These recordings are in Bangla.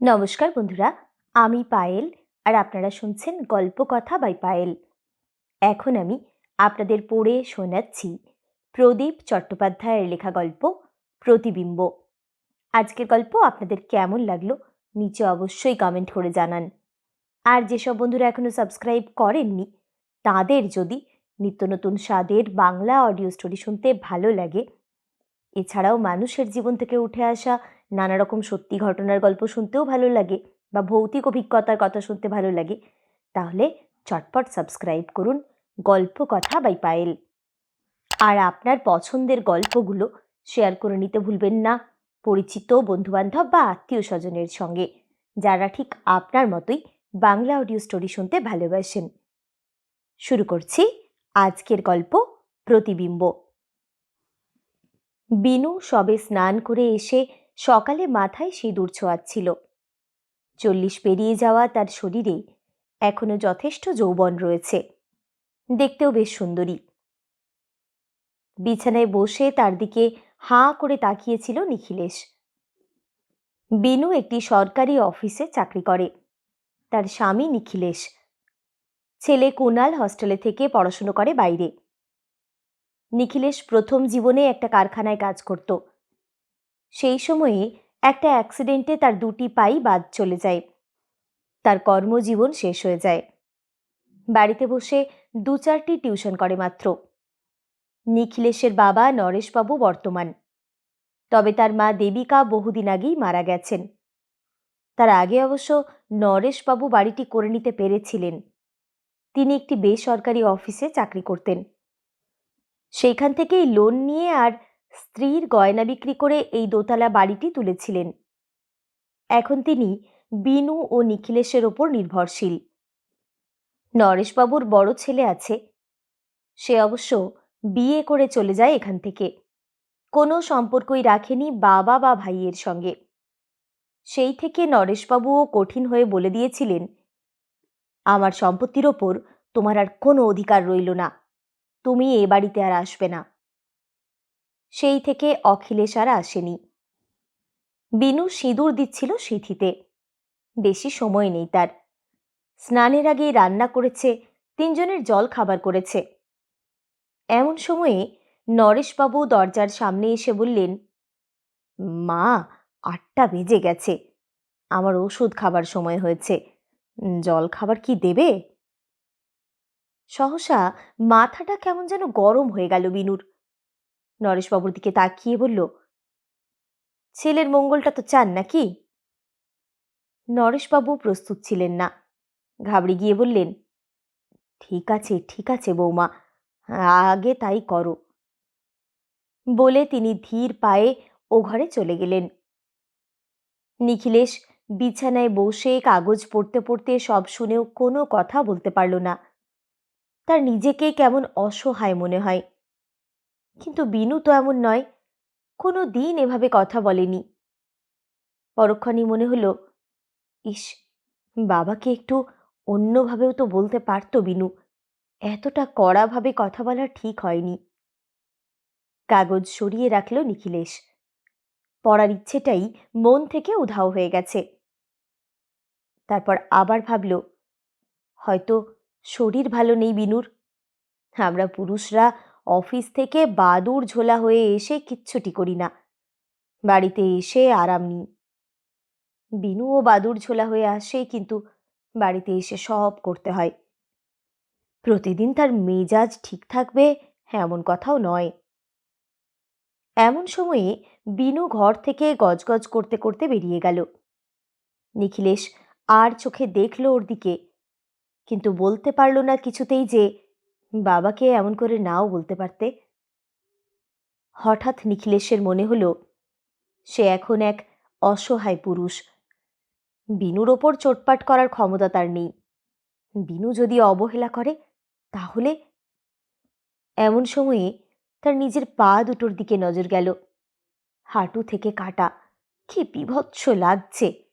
নমস্কার বন্ধুরা, আমি পায়েল আর আপনারা শুনছেন গল্প কথা বাই পায়েল। এখন আমি আপনাদের পড়ে শোনাচ্ছি প্রদীপ চট্টোপাধ্যায়ের লেখা গল্প প্রতিবিম্ব। আজকের গল্প আপনাদের কেমন লাগল নিচে অবশ্যই কমেন্ট করে জানান। আর যেসব বন্ধুরা এখনও সাবস্ক্রাইব করেননি, তাদের যদি নিত্য নতুন স্বাদের বাংলা অডিও স্টোরি শুনতে ভালো লাগে এছাড়াও মানুষের জীবন থেকে উঠে আসা নানা রকম সত্যি ঘটনার গল্প শুনতেও ভালো লাগে বা ভৌতিক অভিজ্ঞতার কথা শুনতে ভালো লাগে, তাহলে চটপট সাবস্ক্রাইব করুন গল্প কথা বাই পায়েল। আর আপনার পছন্দের গল্পগুলো শেয়ার করে নিতে ভুলবেন না, পরিচিত বন্ধুবান্ধব বা আত্মীয় স্বজনের সঙ্গে, যারা ঠিক আপনার মতোই বাংলা অডিও স্টোরি শুনতে ভালোবাসেন। শুরু করছি আজকের গল্প প্রতিবিম্ব। বিনু সবে স্নান করে এসে সকালে মাথায় সিঁদুর ছোঁয়াচ্ছিল। চল্লিশ পেরিয়ে যাওয়া তার শরীরে এখনও যথেষ্ট যৌবন রয়েছে। দেখতেও বেশ সুন্দরী। বিছানায় বসে তার দিকে হাঁ করে তাকিয়েছিল নিখিলেশ। বিনু একটি সরকারি অফিসে চাকরি করে। তার স্বামী নিখিলেশ। ছেলে কুনাল হস্টেলে থেকে পড়াশুনো করে বাইরে। নিখিলেশ প্রথম জীবনে একটা কারখানায় কাজ করত। সেই সময়ে একটা অ্যাক্সিডেন্টে তার দুটি পাই বাদ চলে যায়। তার কর্মজীবন শেষ হয়ে যায়। বাড়িতে বসে দু চারটি টিউশন করে মাত্র। নিখিলেশের বাবা নরেশবাবু বর্তমান। তবে তার মা দেবিকা বহুদিন আগেই মারা গেছেন। তার আগে অবশ্য নরেশবাবু বাড়িটি করে নিতে পেরেছিলেন। তিনি একটি বেসরকারি অফিসে চাকরি করতেন। সেইখান থেকেই লোন নিয়ে আর স্ত্রীর গয়না বিক্রি করে এই দোতলা বাড়িটি তুলেছিলেন। এখন তিনি বিনু ও নিখিলেশের ওপর নির্ভরশীল। নরেশবাবুর বড় ছেলে আছে। সে অবশ্য বিয়ে করে চলে যায় এখান থেকে। কোনো সম্পর্কই রাখেনি বাবা বা ভাইয়ের সঙ্গে। সেই থেকে নরেশবাবুও কঠিন হয়ে বলে দিয়েছিলেন, আমার সম্পত্তির ওপর তোমার আর কোনো অধিকার রইল না। তুমি এ বাড়িতে আর আসবে না। সেই থেকে অখিলেশ আর আসেনি। বিনু সিঁদুর দিচ্ছিল সিঁথিতে। বেশি সময় নেই তার। স্নানের আগে রান্না করেছে, তিনজনের জল খাবার করেছে। এমন সময়ে নরেশবাবু দরজার সামনে এসে বললেন, মা, আটটা বেজে গেছে। আমার ওষুধ খাবার সময় হয়েছে। জল খাবার কি দেবে? সহসা মাথাটা কেমন যেন গরম হয়ে গেল বিনুর। নরেশবাবুর দিকে তাকিয়ে বলল, ছেলের মঙ্গলটা তো চান নাকি? নরেশবাবু প্রস্তুত ছিলেন না। ঘাবড়ে গিয়ে বললেন, ঠিক আছে ঠিক আছে বৌমা, আগে তাই করো। বলে তিনি ধীর পায়ে ও ঘরে চলে গেলেন। নিখিলেশ বিছানায় বসে কাগজ পড়তে পড়তে সব শুনেও কোনো কথা বলতে পারল না। তার নিজেকে কেমন অসহায় মনে হয়। কিন্তু বিনু তো এমন নয়, কোনো দিন এভাবে কথা বলেনি। পরক্ষণই মনে হলো, ইস, বাবাকে একটু অন্যভাবেও তো বলতে পারতো বিনু, এতটা কড়াভাবে কথা বলা ঠিক হয়নি। কাগজ সরিয়ে রাখল নিখিলেশ। পড়ার ইচ্ছেটাই মন থেকে উধাও হয়ে গেছে। তারপর আবার ভাবল, হয়তো শরীর ভালো নেই বিনুর। আমরা পুরুষরা অফিস থেকে বাদুর ঝোলা হয়ে এসে কিচ্ছুটি করি না। বাড়িতে এসে আরাম নিই। বিনুও বাদুর ঝোলা হয়ে আসে, কিন্তু বাড়িতে এসে সব করতে হয়। প্রতিদিন তার মেজাজ ঠিক থাকবে এমন কথাও নয়। এমন সময়ে বিনু ঘর থেকে গজগজ করতে করতে বেরিয়ে গেল। নিখিলেশ আর চোখে দেখল ওর দিকে। কিন্তু বলতে পারল না কিছুতেই যে, বাবাকে এমন করে নাও বলতে পারতে। হঠাৎ নিখিলেশের মনে হলো, সে এখন এক অসহায় পুরুষ। বিনুর ওপর চোটপাট করার ক্ষমতা তার নেই। বিনু যদি অবহেলা করে, তাহলে? এমন সময়ে তার নিজের পা দুটোর দিকে নজর গেল। হাঁটু থেকে কাটা। কি বিভৎস লাগছে।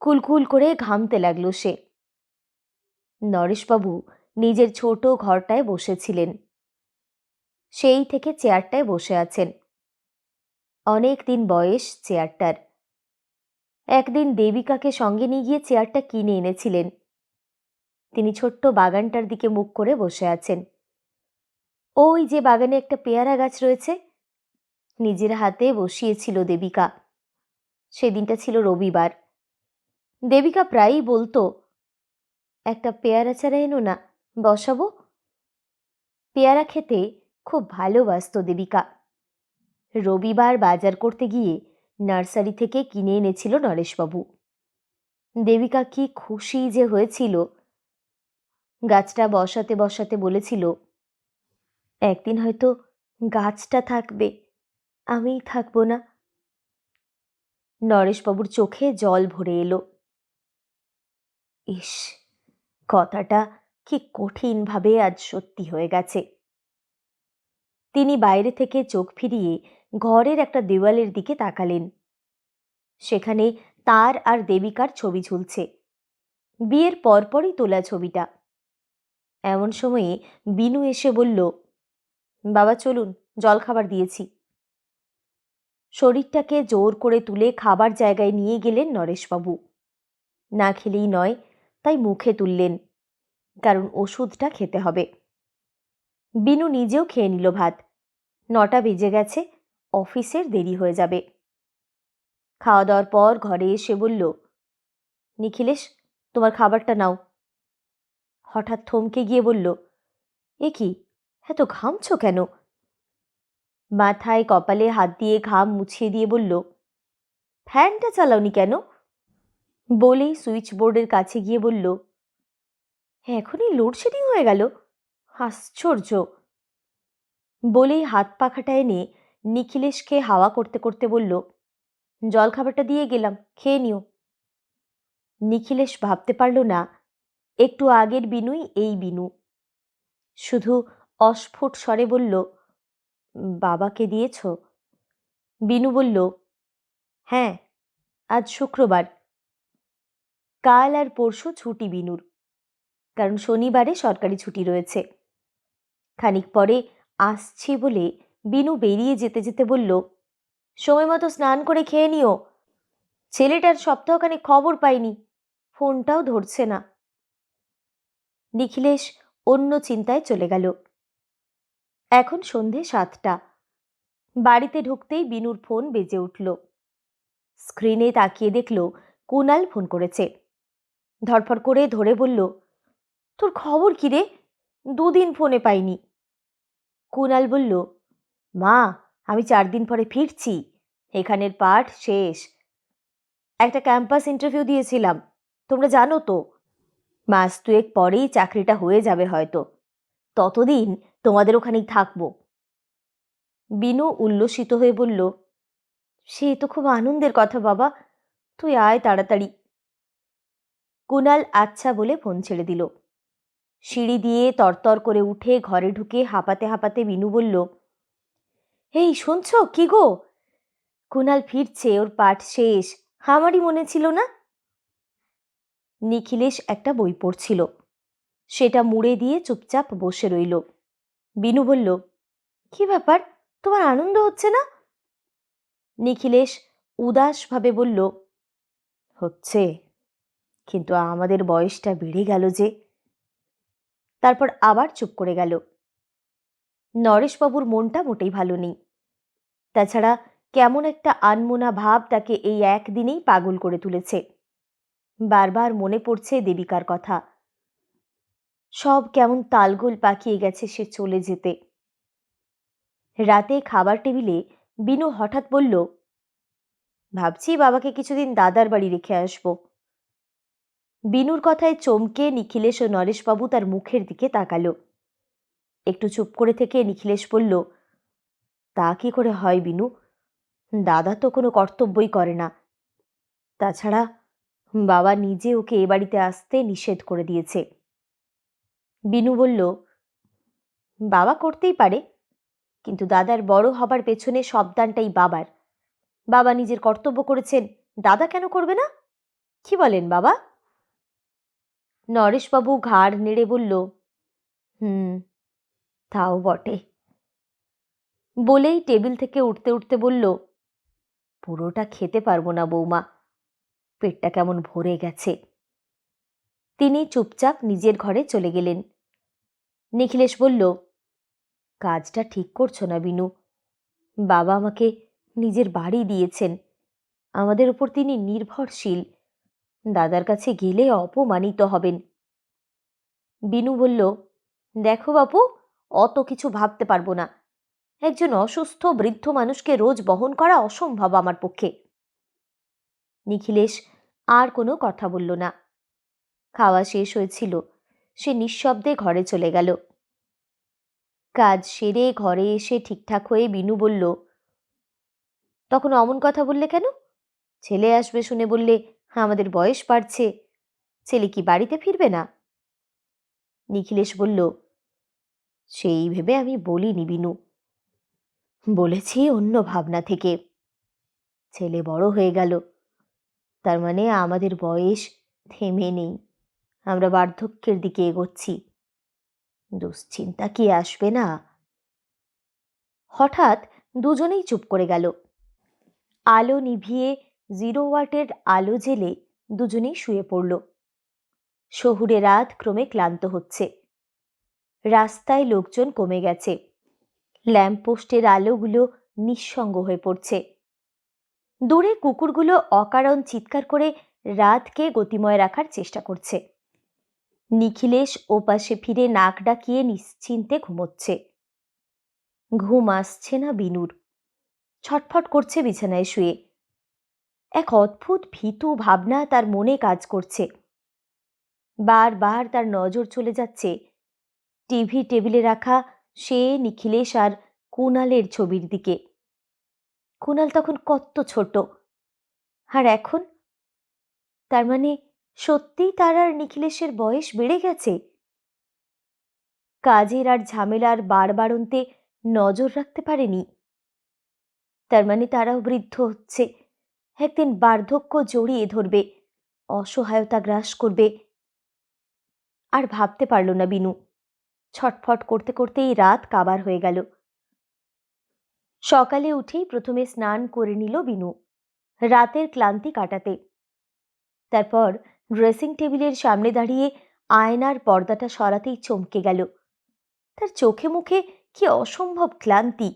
কুলকুল করে ঘামতে লাগল সে। নরেশবাবু নিজের ছোট ঘরটায় বসেছিলেন। সেই থেকে চেয়ারটায় বসে আছেন। অনেক দিন বয়স চেয়ারটার। একদিন দেবিকাকে সঙ্গে নিয়ে গিয়ে চেয়ারটা কিনে এনেছিলেন। তিনি ছোট্ট বাগানটার দিকে মুখ করে বসে আছেন। ওই যে বাগানে একটা পেয়ারা গাছ রয়েছে, নিজের হাতে বসিয়েছিল দেবিকা। সেদিনটা ছিল রবিবার। দেবিকা প্রায়ই বলতো একটা পেয়ারা চারা এনো না, বসাবো? পেয়ারা খেতে খুব ভালোবাসত দেবিকা। রবিবার বাজার করতে গিয়ে নার্সারি থেকে কিনে এনেছিল নরেশবাবু। দেবিকা কি খুশি যে হয়েছিল। গাছটা বসাতে বসাতে বলেছিল, একদিন হয়তো গাছটা থাকবে, আমিই থাকব না। নরেশবাবুর চোখে জল ভরে এলো। ইস কথাটা কি কঠিনভাবে আজ সত্যি হয়ে গেছে। তিনি বাইরে থেকে চোখ ফিরিয়ে ঘরের একটা দেওয়ালের দিকে তাকালেন। সেখানে তার আর দেবিকার ছবি ঝুলছে। বিয়ের পরপরই তোলা ছবিটা। এমন সময়ে বিনু এসে বলল, বাবা, চলুন, জলখাবার দিয়েছি। শরীরটাকে জোর করে তুলে খাবার জায়গায় নিয়ে গেলেন নরেশবাবু। না খেলেই নয় তাই মুখে তুললেন। কারণ ওষুধটা খেতে হবে। বিনু নিজেও খেয়ে নিল ভাত। নটা বেজে গেছে, অফিসের দেরি হয়ে যাবে। খাওয়া দাওয়ার পর ঘরে এসে বলল, নিখিলেশ, তোমার খাবারটা নাও। হঠাৎ থমকে গিয়ে বলল, এ কি, এত ঘামছো কেন? মাথায় কপালে হাত দিয়ে ঘাম মুছিয়ে দিয়ে বলল, ফ্যানটা চালাওনি কেন? বলেই সুইচ বোর্ডের কাছে গিয়ে বলল, এখনই লোডশেডিং হয়ে গেল? আশ্চর্য! বলেই হাত পাখাটা এনে নিখিলেশকে হাওয়া করতে করতে বলল, জলখাবারটা দিয়ে গেলাম, খেয়ে নিও। নিখিলেশ ভাবতে পারল না, একটু আগের বিনুই এই বিনু। শুধু অস্ফুট স্বরে বলল, বাবাকে দিয়েছ? বিনু বলল হ্যাঁ আজ শুক্রবার। কাল আর পরশু ছুটি বিনুর। কারণ শনিবারে সরকারি ছুটি রয়েছে। খানিক পরে আসছি বলে বিনু বেরিয়ে যেতে যেতে বলল, সময় মতো স্নান করে খেয়ে নিও। ছেলেটার সপ্তাহখানে খবর পাইনি, ফোনটাও ধরছে না। নিখিলেশ অন্য চিন্তায় চলে গেল। এখন সন্ধে সাতটা। বাড়িতে ঢুকতেই বিনুর ফোন বেজে উঠল। স্ক্রিনে তাকিয়ে দেখল কুনাল ফোন করেছে। ধরফর করে ধরে বলল, তোর খবর কি রে? দুদিন ফোনে পাইনি। কুনাল বলল, মা, আমি চার দিন পরে ফিরছি। এখানের পাঠ শেষ। একটা ক্যাম্পাস ইন্টারভিউ দিয়েছিলাম। তোমরা জানো তো, মাস দুয়েক পরেই চাকরিটা হয়ে যাবে হয়তো। ততদিন তোমাদের ওখানেই থাকব। বিনু উল্লসিত হয়ে বলল, সে তো খুব আনন্দের কথা বাবা। তুই আয় তাড়াতাড়ি। কুনাল আচ্ছা বলে ফোন ছেড়ে দিল। সিঁড়ি দিয়ে তরতর করে উঠে ঘরে ঢুকে হাঁপাতে হাঁপাতে বিনু বলল, এই শুনছ? কি গো? কুনাল ফিরছে, ওর পাঠ শেষ। আমারই মনে ছিল না। নিখিলেশ একটা বই পড়ছিল। সেটা মুড়ে দিয়ে চুপচাপ বসে রইল। বিনু বলল, কি ব্যাপার? তোমার আনন্দ হচ্ছে না? নিখিলেশ উদাসভাবে বলল, হচ্ছে। কিন্তু আমাদের বয়সটা বেড়ে গেল যে। তারপর আবার চুপ করে গেল। নরেশবাবুর মনটা মোটেই ভালো নেই। তাছাড়া কেমন একটা আনমোনা ভাব তাকে এই একদিনেই পাগল করে তুলেছে। বারবার মনে পড়ছে দেবিকার কথা। সব কেমন তালগোল পাকিয়ে গেছে সে চলে যেতে। রাতে খাবার টেবিলে বিনু হঠাৎ বলল, ভাবছি বাবাকে কিছুদিন দাদার বাড়ি রেখে আসব। বিনুর কথায় চমকে নিখিলেশ ও নরেশবাবু তার মুখের দিকে তাকালো। একটু চুপ করে থেকে নিখিলেশ বলল, তা কি করে হয় বিনু? দাদা তো কোনো কর্তব্যই করে না। তাছাড়া বাবা নিজে ওকে এ বাড়িতে আসতে নিষেধ করে দিয়েছে। বিনু বলল, বাবা করতেই পারে, কিন্তু দাদার বড় হবার পেছনে সবদানটাই বাবার। বাবা নিজের কর্তব্য করেছেন, দাদা কেন করবে না? কি বলেন বাবা? নরেশবাবু ঘাড় নেড়ে বলল, হুম, তাও বটে। বলেই টেবিল থেকে উঠতে উঠতে বলল, পুরোটা খেতে পারব না বৌমা, পেটটা কেমন ভরে গেছে। তিনি চুপচাপ নিজের ঘরে চলে গেলেন। নিখিলেশ বলল, কাজটা ঠিক করছ না বিনু, বাবা আমাকে নিজের বাড়ি দিয়েছেন, আমাদের উপর তিনি নির্ভরশীল দাদার কাছে গেলে অপমানিত হবেন। বিনু বলল, দেখো বাপু, অত কিছু ভাবতে পারব না। একজন অসুস্থ বৃদ্ধ মানুষকে রোজ বহন করা অসম্ভব আমার পক্ষে। নিখিলেশ আর কোনো কথা বলল না। খাওয়া শেষ হয়েছিল, সে নিঃশব্দে ঘরে চলে গেল। কাজ সেরে ঘরে এসে ঠিকঠাক হয়ে বিনু বলল, তখন অমন কথা বললে কেন? ছেলে আসবে শুনে বললে আমাদের বয়স বাড়ছে। ছেলে কি বাড়িতে ফিরবে না? নিখিলেশ বলল, সেই ভেবে আমি বলিনি, বিনু। বলেছি অন্য ভাবনা থেকে। ছেলে বড় হয়ে গেল। তার মানে আমাদের বয়স থেমে নেই। আমরা বার্ধক্যের দিকে এগোচ্ছি। দুশ্চিন্তা কি আসবে না? হঠাৎ দুজনেই চুপ করে গেল। আলো নিভিয়ে জিরো ওয়াটের আলো জেলে দুজনেই শুয়ে পড়ল। শহুরে রাত ক্রমে ক্লান্ত হচ্ছে। রাস্তায় লোকজন কমে গেছে। ল্যাম্পপোস্টের আলোগুলো নিঃসঙ্গ হয়ে পড়ছে। দূরে কুকুরগুলো অকারণ চিৎকার করে রাতকে গতিময় রাখার চেষ্টা করছে। নিখিলেশ ওপাশে ফিরে নাক ডাকিয়ে নিশ্চিন্তে ঘুমোচ্ছে। ঘুম আসছে না বিনুর। ছটফট করছে বিছানায় শুয়ে। এক অদ্ভুত ভীতু ভাবনা তার মনে কাজ করছে। বারবার তার নজর চলে যাচ্ছে। টিভি টেবিলে রাখা সে নিখিলেশ আর কুণালের ছবির দিকে। কুণাল তখন কত ছোট। আর এখন? তার মানে সত্যিই তার আর নিখিলেশের বয়স বেড়ে গেছে? কাজের আর ঝামেলার বাড়বাড়ন্তে নজর রাখতে পারেনি। তার মানে তারাও বৃদ্ধ হচ্ছে। একদিন বার্ধক্য জড়িয়ে ধরবে, অসহায়তা গ্রাস করবে। আর ভাবতে পারল না বিনু। ছটফট করতে করতেই রাত কাবার হয়ে গেল। সকালে উঠেই প্রথমে স্নান করে নিল বিনু, রাতের ক্লান্তি কাটাতে। তারপর ড্রেসিং টেবিলের সামনে দাঁড়িয়ে আয়নার পর্দাটা সরাতেই চমকে গেল। তার চোখে মুখে কি অসম্ভব ক্লান্তি।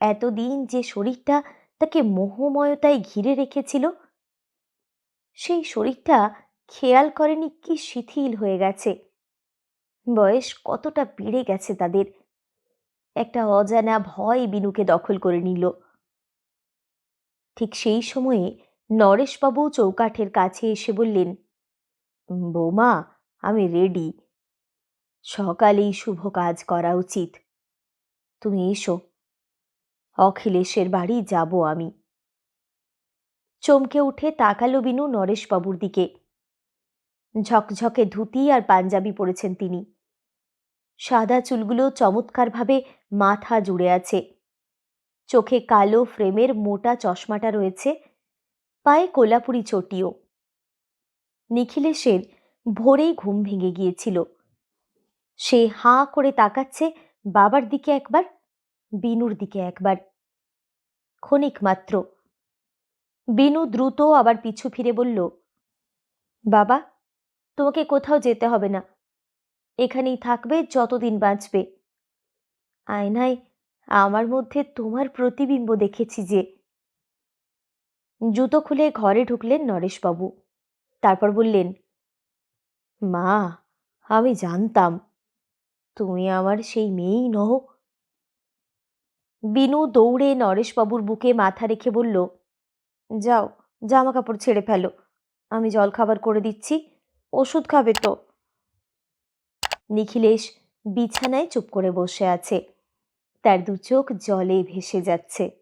এতদিন যে শরীরটা তাকে মোহময়তায় ঘিরে রেখেছিল। সেই শরীরটা খেয়াল করেনি কি শিথিল হয়ে গেছে। বয়স কতটা বেড়ে গেছে তাদের। একটা অজানা ভয় বিনুকে দখল করে নিল। ঠিক সেই সময়ে নরেশবাবু চৌকাঠের কাছে এসে বললেন, বৌমা, আমি রেডি। সকালেই শুভ কাজ করা উচিত। তুমি এসো। অখিলেশের বাড়ি যাব আমি। চমকে উঠে তাকালো বিনু নরেশবাবুর দিকে। ঝকঝকে ধুতি আর পাঞ্জাবি পরেছেন তিনি। সাদা চুলগুলো চমৎকারভাবে মাথা জুড়ে আছে। চোখে কালো ফ্রেমের মোটা চশমাটা রয়েছে, পায়ে কোলাপুরি চটিও। নিখিলেশের ভোরেই ঘুম ভেঙে গিয়েছিল। সে হাঁ করে তাকাচ্ছে বাবার দিকে একবার, বিনুর দিকে একবার। ক্ষণিক মাত্র। বিনু দ্রুত আবার পিছু ফিরে বলল, বাবা, তোমাকে কোথাও যেতে হবে না। এখানেই থাকবে, যতদিন বাঁচবে। আয়নায় আমার মধ্যে তোমার প্রতিবিম্ব দেখেছি যে জুতো খুলে ঘরে ঢুকলেন নরেশবাবু। তারপর বললেন, মা, আমি জানতাম। তুমি আমার সেই মেয়েই নও। বিনু দৌড়ে নরেশবাবুর বুকে মাথা রেখে বলল, যাও জামা কাপড় ছেড়ে ফেলো। আমি জল খাবার করে দিচ্ছি, ওষুধ খাবে তো। নিখিলেশ বিছানায় চুপ করে বসে আছে। তার দু চোখ জলে ভেসে যাচ্ছে।